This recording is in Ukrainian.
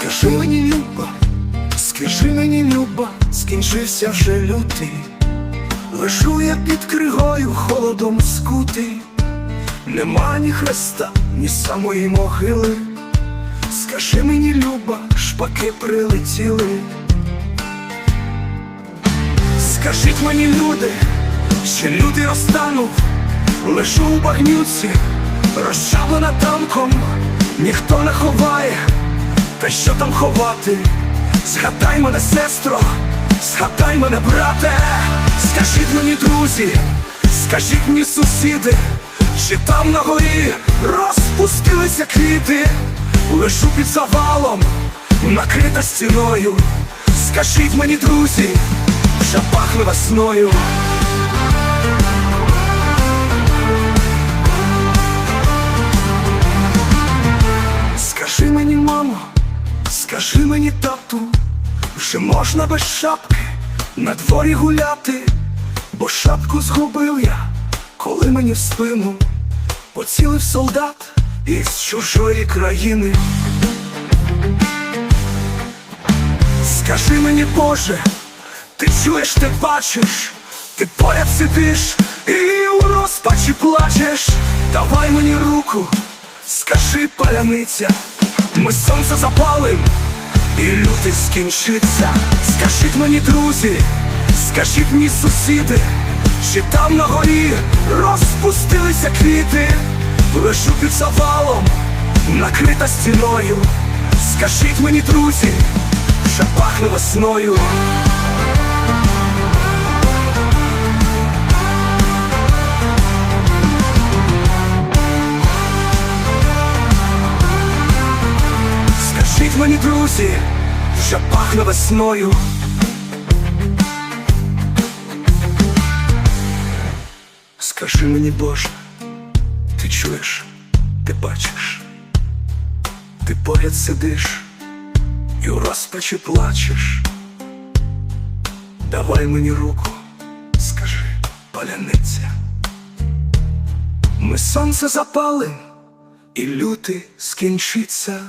Скажи мені, Люба, скажи мені, Люба, скінчився вже лютий. Лежу я під кригою холодом скутий, нема ні хреста, ні самої могили. Скажи мені, Люба, шпаки прилетіли. Скажіть мені, люди, чи люди розтанув, лежу у багнюці, розчавлена танком, ніхто не ховає, та що там ховати? Згадай мене, сестро, згадай мене, брате, скажіть мені, друзі, скажіть мені, сусіди, чи там на горі розпустилися квіти, лежу під завалом, накрита стіною. Скажіть мені, друзі, вже пахне весною. Скажи мені, тату, вже можна без шапки на дворі гуляти, бо шапку згубив я, коли мені в спину поцілив солдат із чужої країни. Скажи мені, Боже, ти чуєш, ти бачиш, ти поряд сидиш і у розпачі плачеш. Давай мені руку, скажи паляниця, ми сонце запалим, і лютий скінчиться. Скажіть мені, друзі, скажіть мені, сусіди, чи там на горі розпустилися квіти, лежу під завалом, накрита стіною. Скажіть мені, друзі, що пахне весною. Скажіть мені, друзі, що пахне весною. Скажи мені, Боже, ти чуєш, ти бачиш, ти поряд сидиш і у розпачі плачеш. Давай мені руку, скажи, паляниця. Ми сонце запалим, і лютий скінчиться.